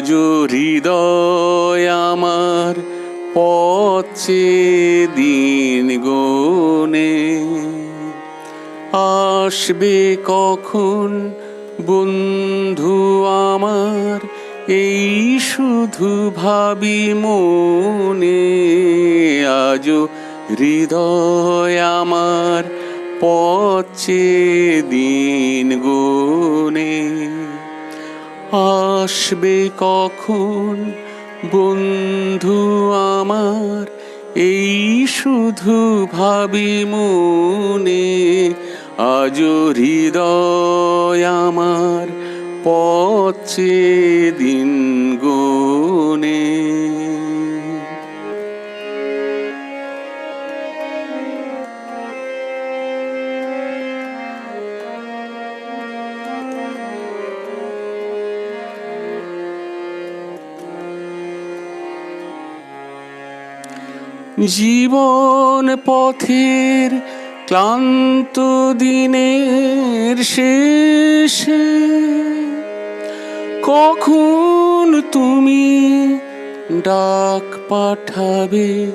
আজ হৃদয় আমার পচে দিন গোনে। আসবে কখন বন্ধু আমার? এই শুধু ভাবি মনে। আজ হৃদয় আমার পচে দিন গোনে। আসবে কখন? বন্ধু আমার এই শুধু ভাবি মনে আজ হৃদয় আমার পচে দিন জীবন পথের ক্লান্ত দিনের শেষে কখন তুমি ডাক পাঠাবে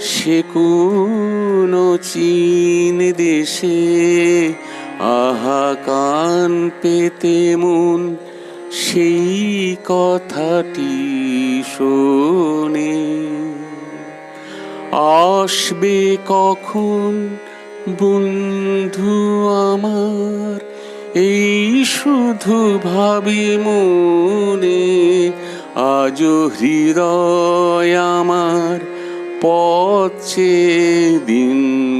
সে কোন চীন দেশে? আহা, কান পেতে মন সেই কথাটি আসবে কখন বন্ধু আমার? এই শুধু ভাবি মনে আজ হৃদয় আমার পচে দিন।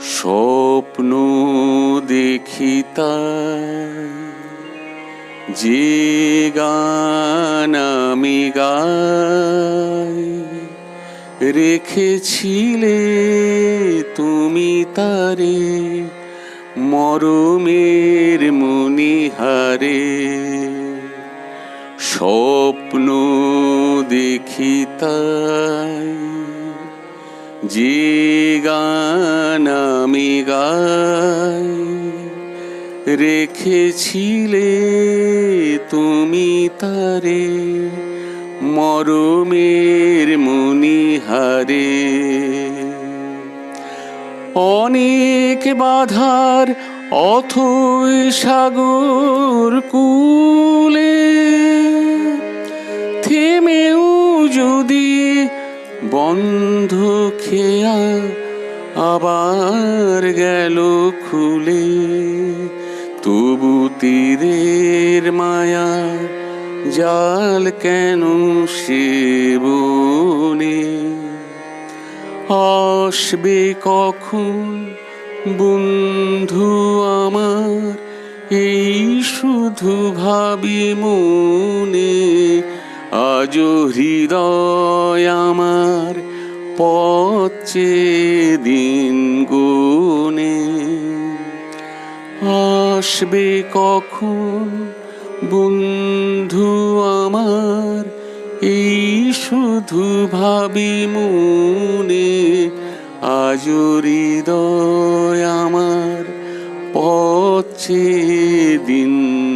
স্বপ্ন দেখিতা যে গান আমি গাই রেখেছিলে তুমি তারে মরমের মনিহারে স্বপ্ন দেখি তাই যে গান আমি গাই, রেখেছিলে তুমি তারে, মরমের মনিহারে। অনেক বাধার অথই সাগর কুলে, থেমেও যদি বন্ধ খেয়া আবার গেল খুলে। তবু তীরের মায়া জাল কেন সে বনে? আসবে কখন বন্ধু আমার? এই শুধু ভাবি মনে আজ হৃদয় আমার পচে দিন গোনে। আসবে কখন বন্ধু আমার? এই শুধু ভাবি মনে। আজ হৃদয় আমার পচে দিন